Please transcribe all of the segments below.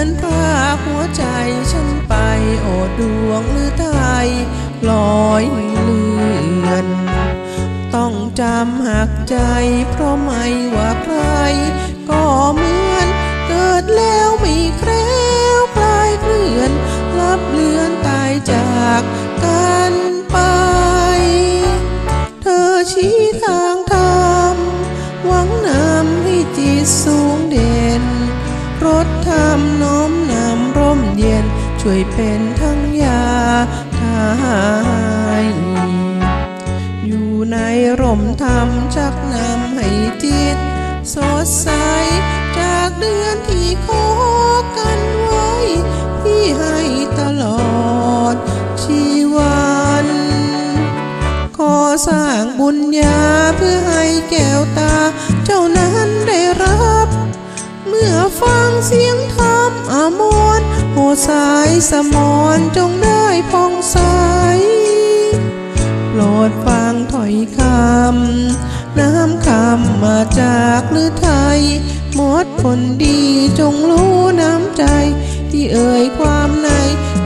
อนพาหัวใจฉันไปโอดวงหรือไทยลอยเลือน ต้องจำหักใจเพราะไม่ว่าใครก็เหมือน รถทำน้อมนำร่มเย็น ช่วยเป็นทั้งยาทายอยู่ในร่มธรรมชักนำให้จิต สดใส จากเดือนที่ขอกันไว้ ที่ให้ตลอดชีวันขอสร้างบุญญาเพื่อให้แก้วตา เจ้านั้นได้รับ สียงธรรมอามรโหสายสมอนจงได้พองใสโปรดฟังถ้อยคำ น้ำคำมาจากหรือไทยหมดคนดีจงรู้น้ำใจ ที่เอ่ยความใน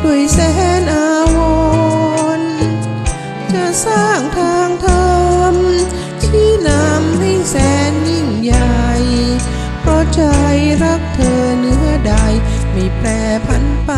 ด้วยแสนอา ไม่แปรพันไป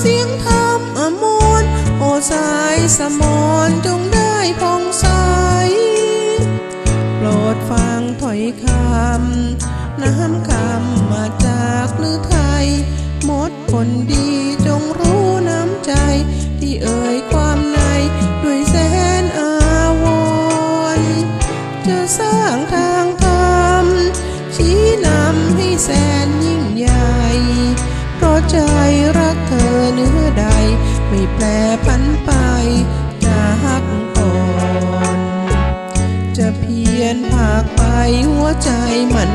เสียงธรรมอมรโอสายสมอนจงได้พองใสโปรดฟังถ้อยคำน้ำคำมาจากหรือไทยหมดคนดีจงรู้น้ำใจ ที่เอ่ยความในด้วยแสนอาวรจะสร้างทางธรรมชี้นำให้แสนยิ่งใหญ่เพราะใจ ไม่แปรพันไปจากก่อน จะเพียนผากไปหัวใจมัน